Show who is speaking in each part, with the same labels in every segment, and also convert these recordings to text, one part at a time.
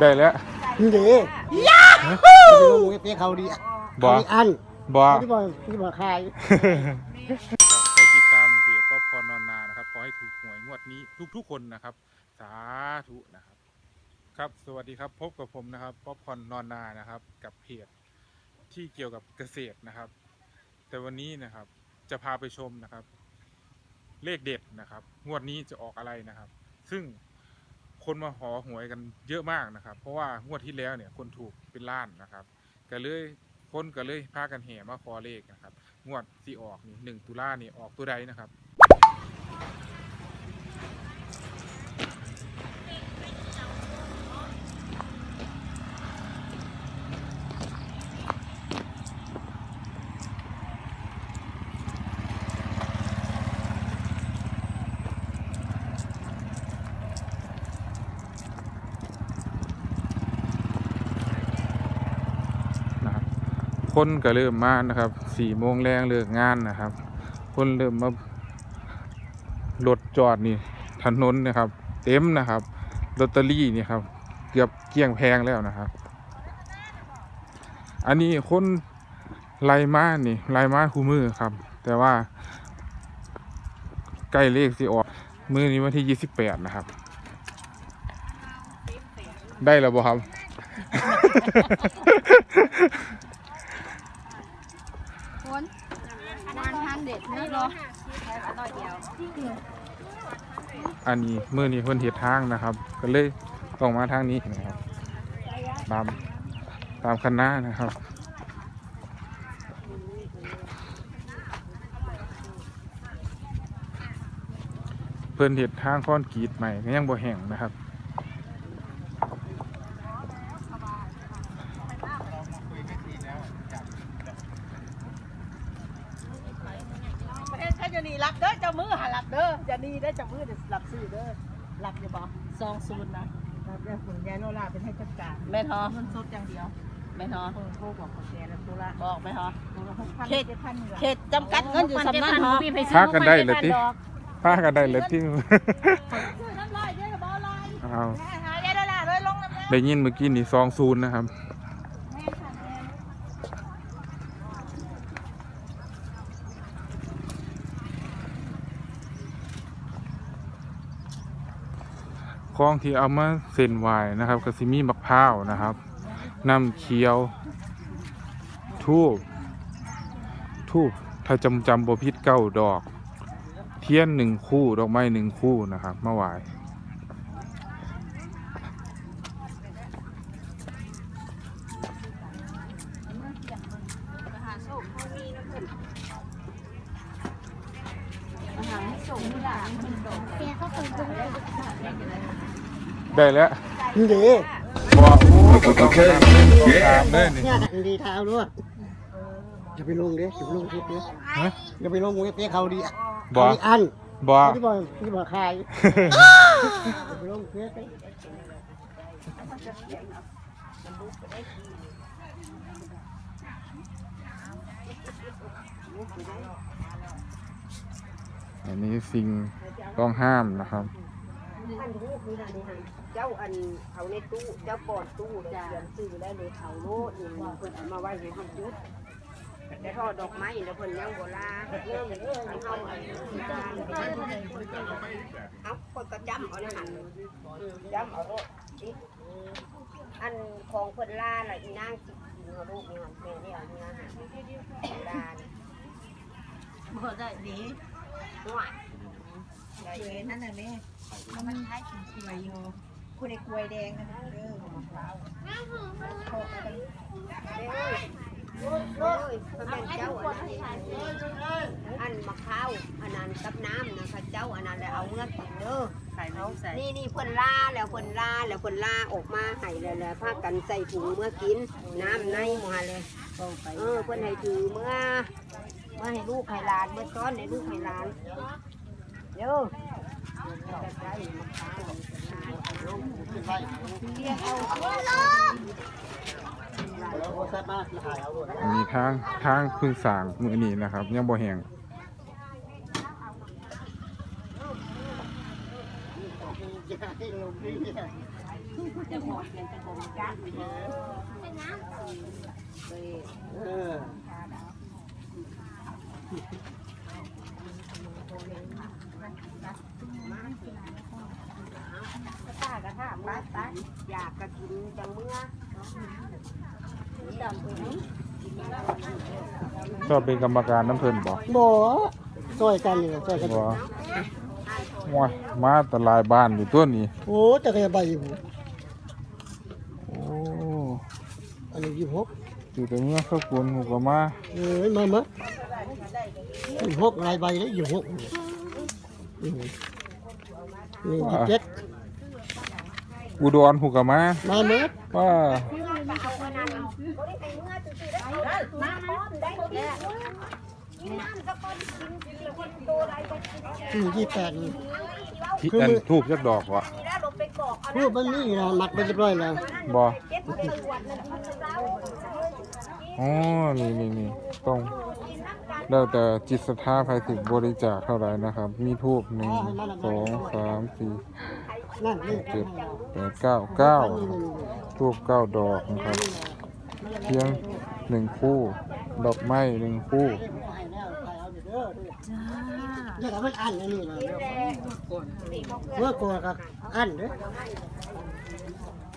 Speaker 1: ได้แล้ว
Speaker 2: นี่เด้ยาฮูจะไปลงเว็บเขาดี
Speaker 1: บ่
Speaker 2: เขามีอัน
Speaker 1: บ่
Speaker 2: ที่บอกที่บอกขาย
Speaker 1: ไปติดตามเพจป๊อปคอร์นนอนนานะครับขอให้ถูกหวยงวดนี้ทุกๆคนนะครับ สาธุนะครับ ครับสวัสดีครับพบกับผมนะครับป๊อปคอร์นนอนนานะครับ กับเพจที่เกี่ยวกับเกษตรนะครับ แต่วันนี้นะครับจะพาไปชมนะครับ เลขเด็ดนะครับ งวดนี้จะออกอะไรนะครับ ซึ่ง คนมาหอหวยกันเยอะมากนะครับ เพราะว่างวดที่แล้วเนี่ยคนถูกเป็นล้านนะครับก็เลยคนก็เลยพากันแห่มาขอเลขนะครับ งวดที่ออกนี่หนึ่งตุลานี่ออกตัวใดนะครับนะครับ คนก็เริ่มมานะครับสี่โมงแรงเลิกงานนะครับ คนเริ่มมารถจอดนี่ถนนนะครับ เต็มนะครับลอตเตอรี่นี่ครับ เกือบเกลี้ยงแพงแล้วนะครับ อันนี้คนไล่มานี่ไล่มาคู่มือครับ แต่ว่า ใกล้เลขสิออกมือนี้วันที่ยี่สิบแปดนะครับ ได้แล้วบ่ครับ
Speaker 3: คนวันทานเด็ดนี่เหรอใช้ร้อยเดียว
Speaker 1: อันนี้มือนี้เพิ่นเฮ็ดทางนะครับ ก็เลยต้องมาทางนี้นะครับ ตามตามคณะนะครับเพิ่นเฮ็ดทางคอนกรีตใหม่ก็ยังบ่แห้งนะครับ
Speaker 4: ประเทศชาตินี่รับเด้อเจ้ามือหารับเด้อจะ นี่ได้อเจ้ามือเดี๋ยวรับซื้อเด้อรับอยู่บ่ซองศูนย์นะรับได้ผลยายโนราเป็นให้จัดการ
Speaker 3: แม่ทอ
Speaker 4: เงินสดอย่างเดียว
Speaker 3: แม่ทอ
Speaker 4: เพิ่งโทรบอกของแกแล้วตัวละ
Speaker 3: บอกแม่ทอ
Speaker 4: ตัวละหกพัน
Speaker 3: เขต
Speaker 4: เจ็ดพันนี่แหละ
Speaker 3: เขตจำกัดเงินอยู่สำนักทอ
Speaker 1: พากันได้เลยติพากันได้เลยติ
Speaker 4: ซื้อน้ำลายเด้อบ่ลาย
Speaker 1: อ้าว
Speaker 4: หายายโนราเลยลงน้ำแล้ว
Speaker 1: ได้ยินเมื่อกี้นี่ซองซูนนะครับ ของที่เอามาเส้นไหวนะครับก็สิมีมะพร้าวนะครับน้ำเคียว ทูบทูบถ้าจำจำบพิษเก้าดอก เทียนหนึ่งคู่ดอกไม้หนึ่งคู่นะครับมาไหวาย ได้แล้ว
Speaker 2: นี่เด้
Speaker 1: บอกโอ้ก็ต้องตามตามเด้อนี่
Speaker 2: เนี่ยกันดีเท้าด้วยจะไปลงเด้จะไปลงเว็บเด้
Speaker 1: ฮะ
Speaker 2: จะไปลงเว็บเขาดี
Speaker 1: บ่
Speaker 2: เขามีอัน
Speaker 1: บอก
Speaker 2: ที่บอกที่บอกขายจะไปลงเว็บเด้
Speaker 1: อันนี้สิ่งต้องห้ามนะครับ อั
Speaker 5: นนี้คือันเจ้าอันเอาในตู้เจ้าปอดตู้เดี๋ยวเขียนซื้อได้เลยเขาโลดนี่เพิ่นเอามาไว้ให้เฮาจุดแต่ทอดอกไม้แล้วเพิ่นยังโบ่ลาเริ่มเริ่มให้เฮาอันนี้กาเอาคนก็จำเอาในหันจำเอาโลดอันของเพิ่นล่าล่ะอีนางสิกินเอาลูกนี่หันแม่นี่เอาเนี่นะหันลานี่
Speaker 4: บ่ได้ดี
Speaker 5: ห่วย
Speaker 4: เองนั่นน่ะแม่มันให้กินกล้วยอยู่คุณไอ้กล้วยแดงนะเด้อมะพร้าวโคกกัน
Speaker 5: เอ้ยเอ้ยเพิ่เจ้าอันนั้นอันมะพร้าวอันนั้นกับน้ำนะคะเจ้าอันนั้นแล้วเอาเมื่อกินเด้อ
Speaker 4: ใส่น้องใส่
Speaker 5: นี่นี่เพิ่นล่าแล้วเพิ่นล่าแล้วเพิ่นล่าออกมาให้แล้วแล้วพากันใส่ถุงเมื่อกินน้ำในมาเลย
Speaker 4: เอาไป
Speaker 5: เออเพิ่นให้ถือเมื่อเมื่อให้ลูกให้หลานเมื่อซ้อนให้ลูกให้หลาน เด้อะได้มะพร้าวเรียกเอา
Speaker 2: โอ้แซ่บมากถ่ายเอาด้วย
Speaker 1: อันนี้ทางทางพึ่งสางมือนี้นะครับ ยังบ่แหง
Speaker 2: จะให้ลงนี่เนี่ย
Speaker 5: จะหมดเป็นจะกลมกัดเด้อ
Speaker 2: เออ
Speaker 5: ป้ากระทาป้าป้าอยากกระกินจังเมื่อ
Speaker 1: ชอบเป็นกรรมการน้ำเพิ่นบ่
Speaker 2: บ่ซอยกันนี่ซอยกัน
Speaker 1: บ่ว้ายมาแตลายบ้านอยู่ตัวนี้
Speaker 2: โอ้แต่ก็ยังใบอยู่
Speaker 1: โอ้
Speaker 2: อันนี้ยี่หก
Speaker 1: อยู่แต่เมื่อเข้ากวนหมูก็มา
Speaker 2: เอ้ยมามายี่หกลายใบแล้วยี่หก อืมนี่ยี่เจ็ด
Speaker 1: อุดรหูก็มา
Speaker 2: มาเมื่อ
Speaker 1: ว่า
Speaker 2: อืมยี่แปดนี่
Speaker 1: ที่อันทูบจักดอกวะ
Speaker 2: รูปมันนี่นะหมักไปเรียบร้อยแล้ว
Speaker 1: บ่อ๋อนี่นี่นี่ต้อง แล้วแต่จิตศรัทธาใครสิบริจาคเท่าไหร่นะครับ มีทูบหนึ่งสองสามสี่
Speaker 2: นั่นนี่
Speaker 1: เจ็ดแปดเก้าเก้าทูบเก้าดอกนะครับเพียงหนึ่งคู่ ดอกไม้หนึ่งคู่
Speaker 2: นี่เรามันอันนี่นะเมื่อก่อนก็อันเด้อ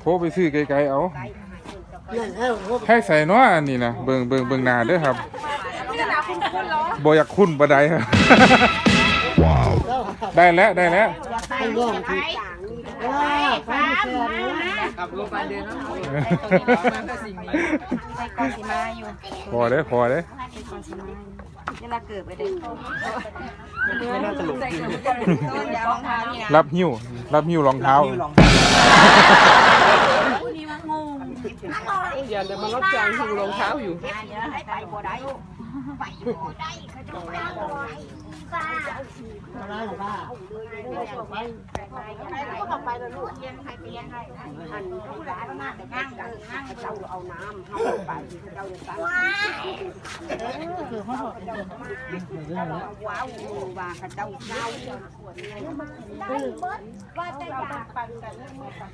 Speaker 1: โคไปซื้อไกลๆเอา
Speaker 2: นั่นแล้วโอ้
Speaker 1: ให้ใส่เนาะอันนี้นะเบิ่งเบิ่งเบิ่งหน้าเด้อครับ บ่อยากคุ้นบ่ได้ครับ
Speaker 2: แล้ว
Speaker 1: ได้แล้วได้แล้ว
Speaker 2: ไปย่องที่ว้าฟ้าแสนนี่
Speaker 3: ไปก่อนสิมาอยู่
Speaker 1: พอเด้อพอเด้อ
Speaker 3: เวลาเกิดไปเด็กไม่น่าตลกต้นยาวรองเท้านี่นะ
Speaker 1: รับหิ้วรับหิ้วรองเท้า
Speaker 3: ผู้นี้ว่างง
Speaker 5: อย่าเดี๋ยวมันรับจ้างหิวรองเท้าอยู่ให้ ไปบ่ได้
Speaker 2: อะไรหรอป้า
Speaker 5: ก็ต้องไปแล้วลูกเลี้ยงให้เลี้ยงให้อันผู้ร้านมาแต่นั่งกันนั่งเจ้าเอาน้ำเฮาไปเจ้าจะตั้งคือเขาบอกว้าวว่าเขาเจ้าเจ้าได้เบิดว่าจะอยากปันกันเมื่อปัน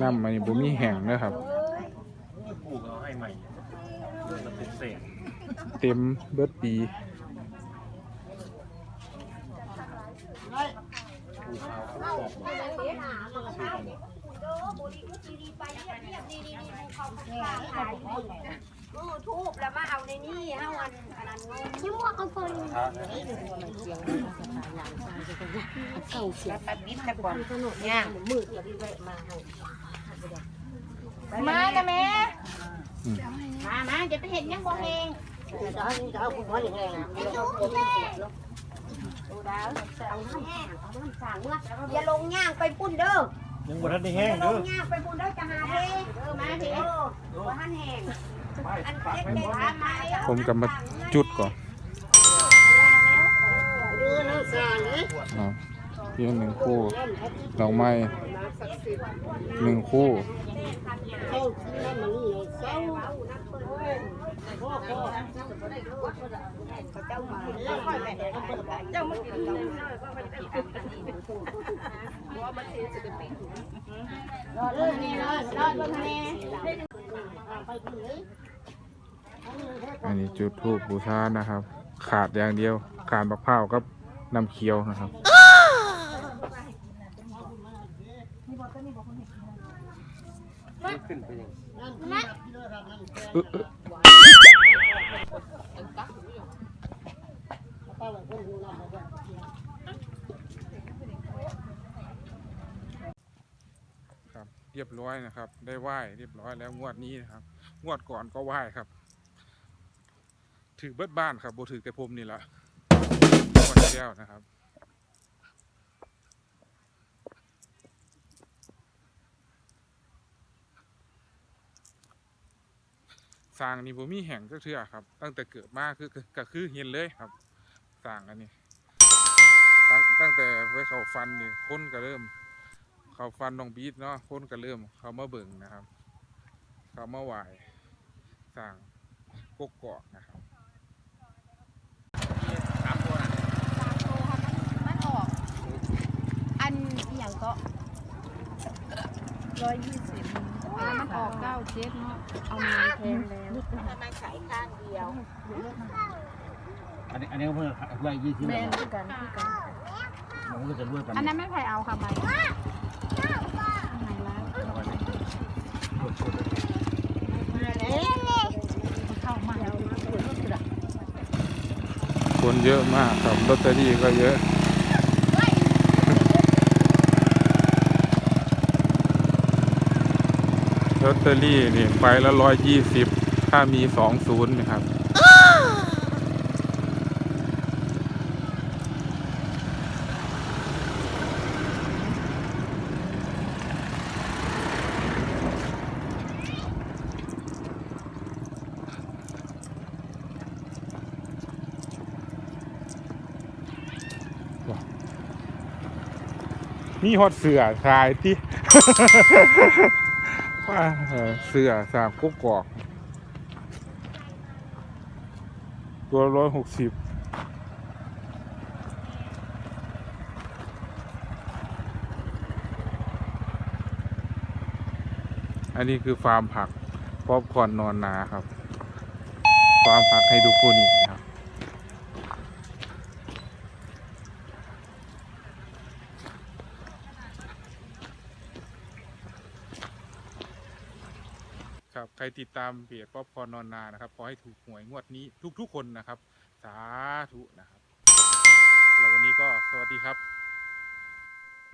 Speaker 1: น้ำมันนี่บ่มีแห้งนะครับ
Speaker 6: ปลูกเอาให้ใหม่มันเป็นเศษ
Speaker 1: เต็มเบิดปี
Speaker 6: ปลูกเอาเขาบอกว่า
Speaker 5: ทูบแล้วมาเอาในนี่เฮาอัน มว่าเขาคน
Speaker 6: พระนะ
Speaker 5: เข้าเสียตัดนิดแต่ก่อนย่างมือเดียวที่แวะมาเฮา
Speaker 3: มานะแม่
Speaker 5: มา มาจะไปเห็นยังบ่เฮง
Speaker 2: จะให้จะเอาคุณพ่ออย่างไร
Speaker 5: ดูดาวเอาน้ำแห้งเอาน้ำสางเมื่ออย่าลงย่างไปปุ่นเด้อ
Speaker 6: ยังบ่ทันได้แห้ง
Speaker 5: อย่าล
Speaker 6: เด้
Speaker 5: ง
Speaker 6: อย่าง
Speaker 5: ไปปุ่นเด้อจะหาเฮเออมาเฮว่าหันแห้งอันเล็กๆมามาแล้ว
Speaker 1: ผมกำมา จุดก่อน
Speaker 2: เออน้ำสางนี่
Speaker 1: อ่าเพียงหนึ่งคู่ดอกไม้หนึ่งคู่
Speaker 2: เข้าที่นั่นมันนี่เศร้าพ่อพ่อ
Speaker 5: เจ้ามาเจ้ามากินรอเลยนี่รอรอเบิ่งแม่
Speaker 2: ไปที่ไหน
Speaker 1: อันนี้จุดทูบบูชานะครับ ขาดอย่างเดียวขาดบักพร้าวกับน้ำเคี้ยวนะครับ
Speaker 2: ครับ
Speaker 1: เอ๊ะเอ๊ะ
Speaker 2: ป้าบอกคนหูน้ำบอกว่า
Speaker 1: ครับเรียบร้อยนะครับ ได้ไหว้เรียบร้อยแล้วงวดนี้นะครับ งวดก่อนก็ไหว้ครับ ถือเบิดบ้านครับโบถือแต่ผมนี่แหละวดที่แล้วนะครับสร้างนี่ผมมีแห่งก็เทื่อครับ ตั้งแต่เกิดมาคือก็คือเห็นเลยครับสร้างอันนี้ตั้งตั้งแต่ไปเขาฟันนี่คนก็เริ่ม เขาฟันน้องบีทเนาะคนก็เริ่ม เขามาเบิ่งนะครับ เขามาไหวสร้างกกกอกนะครับ
Speaker 6: สาม
Speaker 4: ร้อยยี่สิบ
Speaker 3: แล้วมันออกเก้าเจ็ดเนาะ เอามาแทนแล้ว
Speaker 4: ทำไมขายข้างเดียว
Speaker 6: อันนี้อันนี้เพื่อเพื่อยี่สิบ
Speaker 4: แม่นคือกันคือกัน
Speaker 6: มันก็จะรวยกัน
Speaker 3: อันนั้นไม่ใครเอาค่ะใบไหนล้ว
Speaker 4: เข้ามาแล้ว
Speaker 1: คนเยอะมากครับลอตเตอรี่ก็เยอะ ลอตเตอรี่นี่ใบละร้อยยี่สิบถ้ามีสองศูนย์นะครับ มีฮอดเสือขายที่ ว่าเสือสามกุ๊กกอก ตัวร้อยหกสิบอันนี้คือฟาร์มผักป๊อปคอนนอนนาครับ ฟาร์มผักให้ดูโพนิก ครับใครติดตามเพจป๊อปคอร์นนอนนานะครับขอให้ถูกหวยงวดนี้ทุกๆคนนะครับ สาธุนะครับสำหรับวันนี้ก็สวัสดีครับ